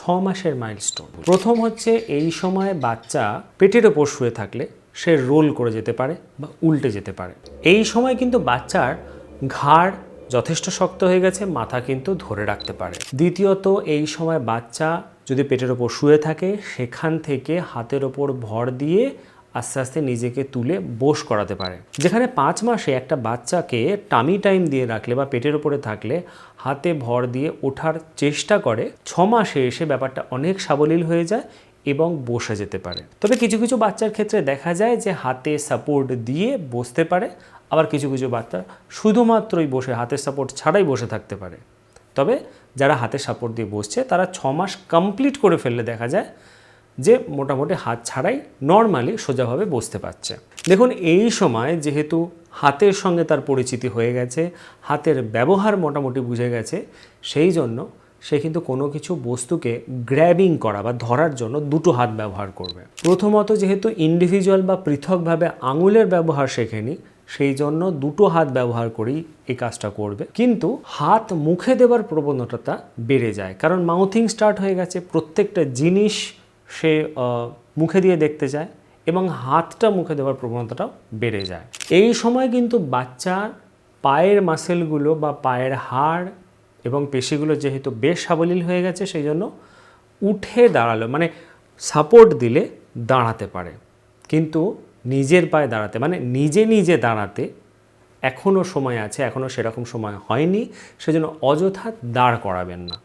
ছ মাসের মাইলস্টোন প্রথম হচ্ছে এই সময় বাচ্চা পেটের ওপর শুয়ে থাকলে সে রোল করে যেতে পারে বা উল্টে যেতে পারে। এই সময় কিন্তু বাচ্চার ঘাড় যথেষ্ট শক্ত হয়ে গেছে, মাথা কিন্তু ধরে রাখতে পারে। দ্বিতীয়ত, এই সময় বাচ্চা যদি পেটের ওপর শুয়ে থাকে, সেখান থেকে হাতের ওপর ভর দিয়ে আস্তে আস্তে নিজেকে তুলে বোস করাতে পারে। যেখানে পাঁচ মাসে একটা বাচ্চাকে টামি টাইম দিয়ে রাখলে বা পেটের ওপরে থাকলে হাতে ভর দিয়ে ওঠার চেষ্টা করে, ছ মাসে এসে ব্যাপারটা অনেক সাবলীল হয়ে যায় এবং বসে যেতে পারে। তবে কিছু কিছু বাচ্চার ক্ষেত্রে দেখা যায় যে হাতে সাপোর্ট দিয়ে বসতে পারে, আবার কিছু কিছু বাচ্চা শুধুমাত্রই বসে হাতের সাপোর্ট ছাড়াই বসে থাকতে পারে। তবে যারা হাতে সাপোর্ট দিয়ে বসছে, তারা ছ মাস কমপ্লিট করে ফেললে দেখা যায় যে মোটামুটি হাত ছাড়াই নর্মালি সোজাভাবে বসতে পারছে। দেখুন, এই সময় যেহেতু হাতের সঙ্গে তার পরিচিতি হয়ে গেছে, হাতের ব্যবহার মোটামুটি বুঝে গেছে, সেই জন্য সে কিন্তু কোনো কিছু বস্তুকে গ্র্যাবিং করা বা ধরার জন্য দুটো হাত ব্যবহার করবে। প্রথমত যেহেতু ইন্ডিভিজুয়াল বা পৃথকভাবে আঙুলের ব্যবহার শেখেনি, সেই জন্য দুটো হাত ব্যবহার করেই এই কাজটা করবে। কিন্তু হাত মুখে দেওয়ার প্রবণতাটা বেড়ে যায়, কারণ মাউথিং স্টার্ট হয়ে গেছে, প্রত্যেকটা জিনিস সে মুখে দিয়ে দেখতে চায় এবং হাতটা মুখে দেওয়ার প্রবণতাটাও বেড়ে যায়। এই সময় কিন্তু বাচ্চার পায়ের মাসেলগুলো বা পায়ের হাড় এবং পেশিগুলো যেহেতু বেশ সাবলীল হয়ে গেছে, সেই জন্য উঠে দাঁড়াল মানে সাপোর্ট দিলে দাঁড়াতে পারে। কিন্তু নিজের পায়ে দাঁড়াতে মানে নিজে নিজে দাঁড়াতে এখনও সময় আছে এখনও সেরকম সময় হয়নি, সেজন্য অযথা দাঁড় করাবেন না।